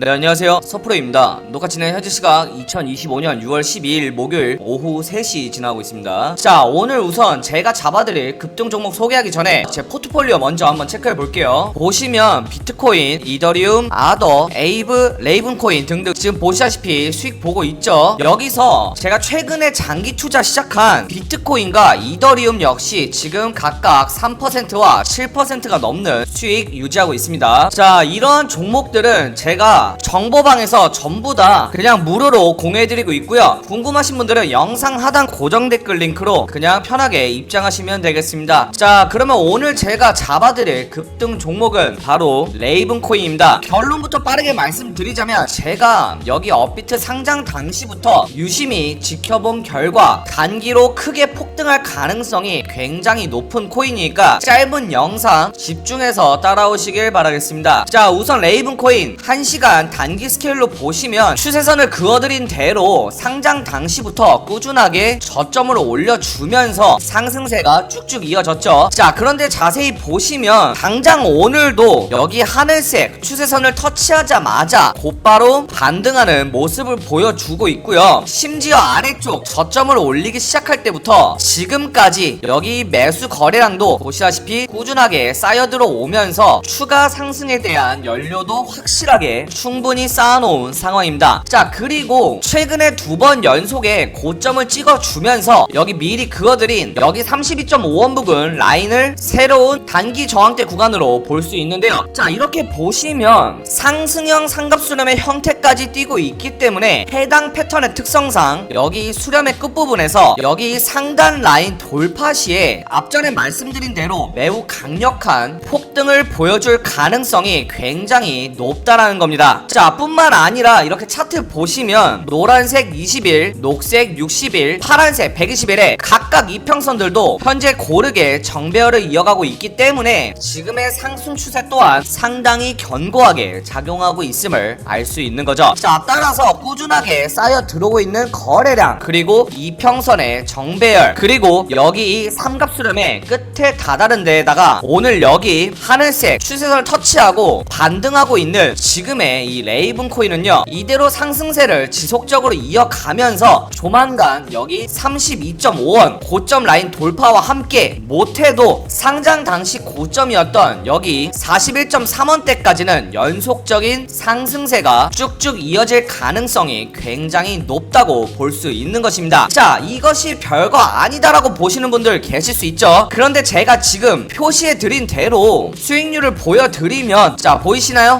네 안녕하세요. 서프로입니다. 녹화 진행 현재 시각 2025년 6월 12일 목요일 오후 3시 지나고 있습니다. 자 오늘 우선 제가 잡아드릴 급등 종목 소개하기 전에 제 포트폴리오 먼저 한번 체크해 볼게요. 보시면 비트코인, 이더리움, 아더, 에이브, 레이븐코인 등등 지금 보시다시피 수익 보고 있죠? 여기서 제가 최근에 장기 투자 시작한 비트코인과 이더리움 역시 지금 각각 3%와 7%가 넘는 수익 유지하고 있습니다. 자 이런 종목들은 제가 정보방에서 전부 다 그냥 무료로 공유해드리고 있고요. 궁금하신 분들은 영상 하단 고정 댓글 링크로 그냥 편하게 입장하시면 되겠습니다. 자, 그러면 오늘 제가 잡아드릴 급등 종목은 바로 레이븐 코인입니다. 결론부터 빠르게 말씀드리자면 제가 여기 업비트 상장 당시부터 유심히 지켜본 결과 단기로 크게 폭등할 가능성이 굉장히 높은 코인이니까 짧은 영상 집중해서 따라오시길 바라겠습니다. 자, 우선 레이븐 코인 1시간 단기 스케일로 보시면 추세선을 그어드린 대로 상장 당시부터 꾸준하게 저점을 올려주면서 상승세가 쭉쭉 이어졌죠. 자, 그런데 자세히 보시면 당장 오늘도 여기 하늘색 추세선을 터치하자마자 곧바로 반등하는 모습을 보여주고 있고요. 심지어 아래쪽 저점을 올리기 시작할 때부터 지금까지 여기 매수 거래량도 보시다시피 꾸준하게 쌓여 들어오면서 추가 상승에 대한 연료도 확실하게 충분히 쌓아놓은 상황입니다. 자, 그리고 최근에 두 번 연속에 고점을 찍어주면서 여기 미리 그어드린 여기 32.5원 부근 라인을 새로운 단기 저항대 구간으로 볼 수 있는데요. 자, 이렇게 보시면 상승형 삼각수렴의 형태까지 띄고 있기 때문에 해당 패턴의 특성상 여기 수렴의 끝부분에서 여기 상단 라인 돌파 시에 앞전에 말씀드린 대로 매우 강력한 폭등을 보여줄 가능성이 굉장히 높다라는 겁니다. 자, 뿐만 아니라 이렇게 차트 보시면 노란색 20일, 녹색 60일, 파란색 120일에 각각 이평선들도 현재 고르게 정배열을 이어가고 있기 때문에 지금의 상승 추세 또한 상당히 견고하게 작용하고 있음을 알 수 있는 거죠. 자, 따라서 꾸준하게 쌓여 들어오고 있는 거래량, 그리고 이평선의 정배열, 그리고 여기 이 삼각수렴의 끝에 다다른 데에다가 오늘 여기 하늘색 추세선을 터치하고 반등하고 있는 지금의 이 레이븐 코인은요, 이대로 상승세를 지속적으로 이어가면서 조만간 여기 32.5원 고점 라인 돌파와 함께 못해도 상장 당시 고점이었던 여기 41.3원대까지는 연속적인 상승세가 쭉쭉 이어질 가능성이 굉장히 높다고 볼 수 있는 것입니다. 자, 이것이 별거 아니다라고 보시는 분들 계실 수 있죠. 그런데 제가 지금 표시해 드린 대로 수익률을 보여드리면 자, 보이시나요?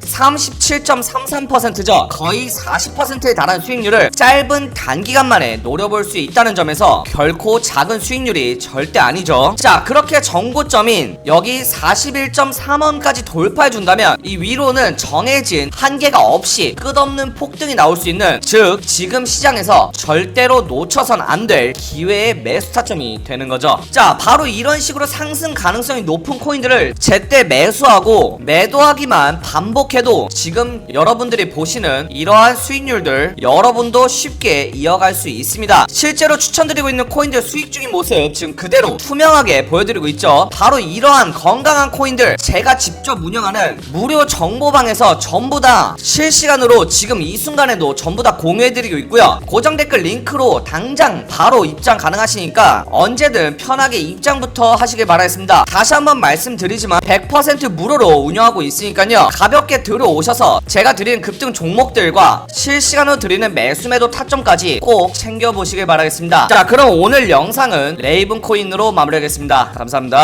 37.33%죠. 거의 40%에 달하는 수익률을 짧은 단기간 만에 노려볼 수 있다는 점에서 결코 작은 수익률이 절대 아니죠. 자, 그렇게 정고점인 여기 41.3원까지 돌파해 준다면 이 위로는 정해진 한계가 없이 끝없는 폭등이 나올 수 있는 즉 지금 시장에서 절대로 놓쳐선 안 될 기회의 매수 타점이 되는 거죠. 자, 바로 이런 식으로 상승 가능성이 높은 코인들을 제때 매수하고 매도하기만 반복해도 지금 여러분들이 보시는 이러한 수익률들 여러분도 쉽게 이어갈 수 있습니다. 실제로 추천드리고 있는 코인들 수익 중인 모습 지금 그대로 투명하게 보여드리고 있죠. 바로 이러한 건강한 코인들 제가 직접 운영하는 무료 정보방에서 전부 다 실시간으로 지금 이 순간에도 전부 다 공유해드리고 있고요. 고정 댓글 링크로 당장 바로 입장 가능하시니까 언제든 편하게 입장부터 하시길 바라겠습니다. 다시 한번 말씀드리지만 100% 무료로 운영하고 있으니까요. 가볍게 들어오셔서 제가 드리는 급등 종목들과 실시간으로 드리는 매수매도 타점까지 꼭 챙겨보시길 바라겠습니다. 자, 그럼 오늘 영상은 레이븐 코인으로 마무리하겠습니다. 감사합니다.